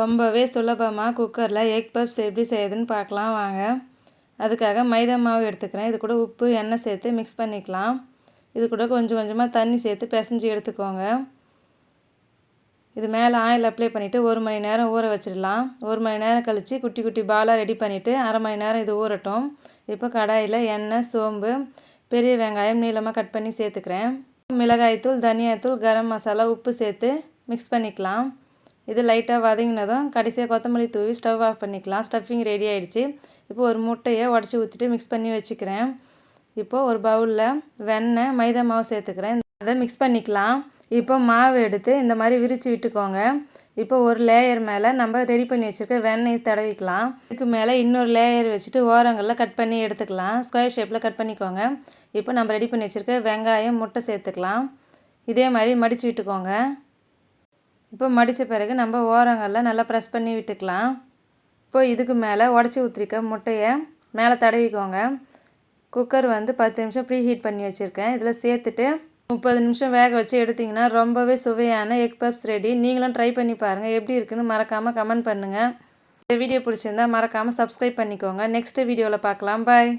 ரொம்பவே சுலபமாக குக்கரில் எக் பப்ஸ் எப்படி செய்யுதுன்னு பார்க்கலாம் வாங்க. அதுக்காக மைதா மாவு எடுத்துக்கிறேன். இது கூட உப்பு எண்ணெய் சேர்த்து மிக்ஸ் பண்ணிக்கலாம். இது கூட கொஞ்சம் கொஞ்சமாக தண்ணி சேர்த்து பிசைஞ்சு எடுத்துக்கோங்க. இது மேலே ஆயில் அப்ளை பண்ணிவிட்டு ஒரு மணி நேரம் ஊற வச்சிடலாம். ஒரு மணி நேரம் கழித்து குட்டி குட்டி பாலாக ரெடி பண்ணிவிட்டு அரை மணி நேரம் இது ஊறட்டும். இப்போ கடாயில் எண்ணெய் சோம்பு பெரிய வெங்காயம் நீளமாக கட் பண்ணி சேர்த்துக்கிறேன். மிளகாய்த்தூள் தனியாத்தூள் கரம் மசாலா உப்பு சேர்த்து மிக்ஸ் பண்ணிக்கலாம். இது லைட்டாக வதங்கினதும் கடைசியாக கொத்தமல்லி தூவி ஸ்டவ் ஆஃப் பண்ணிக்கலாம். ஸ்டஃபிங் ரெடி ஆகிடுச்சு இப்போ ஒரு முட்டையை உடச்சி ஊற்றிட்டு மிக்ஸ் பண்ணி வச்சுக்கிறேன். இப்போது ஒரு பவுலில் வெண்ணெய் மைதா மாவு சேர்த்துக்கிறேன். அதை மிக்ஸ் பண்ணிக்கலாம். இப்போ மாவு எடுத்து இந்த மாதிரி விரித்து விட்டுக்கோங்க. இப்போ ஒரு லேயர் மேலே நம்ம ரெடி பண்ணி வச்சுருக்க வெண்ணெய் தடவிக்கலாம். இதுக்கு மேலே இன்னொரு லேயர் வச்சுட்டு ஓரங்களில் கட் பண்ணி எடுத்துக்கலாம். ஸ்கொயர் ஷேப்பில் கட் பண்ணிக்கோங்க. இப்போ நம்ம ரெடி பண்ணி வச்சுருக்க வெங்காயம் முட்டை சேர்த்துக்கலாம். இதே மாதிரி மடித்து விட்டுக்கோங்க. இப்போ மடித்த பிறகு நம்ம ஓரங்களில் நல்லா ப்ரெஸ் பண்ணி விட்டுக்கலாம். இப்போ இதுக்கு மேலே உடச்சி ஊற்றிருக்க முட்டையை மேலே தடவிக்கோங்க. குக்கர் வந்து பத்து நிமிஷம் ப்ரீ ஹீட் பண்ணி வச்சுருக்கேன். இதில் சேர்த்துட்டு முப்பது நிமிஷம் வேக வச்சு எடுத்திங்கன்னா ரொம்பவே சுவையான எக் பப்ஸ் ரெடி நீங்களும் ட்ரை பண்ணி பாருங்கள் எப்படி இருக்குன்னு மறக்காமல் கமெண்ட் பண்ணுங்கள் இந்த வீடியோ பிடிச்சிருந்தா மறக்காமல் சப்ஸ்கிரைப் பண்ணிக்கோங்க. நெக்ஸ்ட் வீடியோவில் பார்க்கலாம். பாய்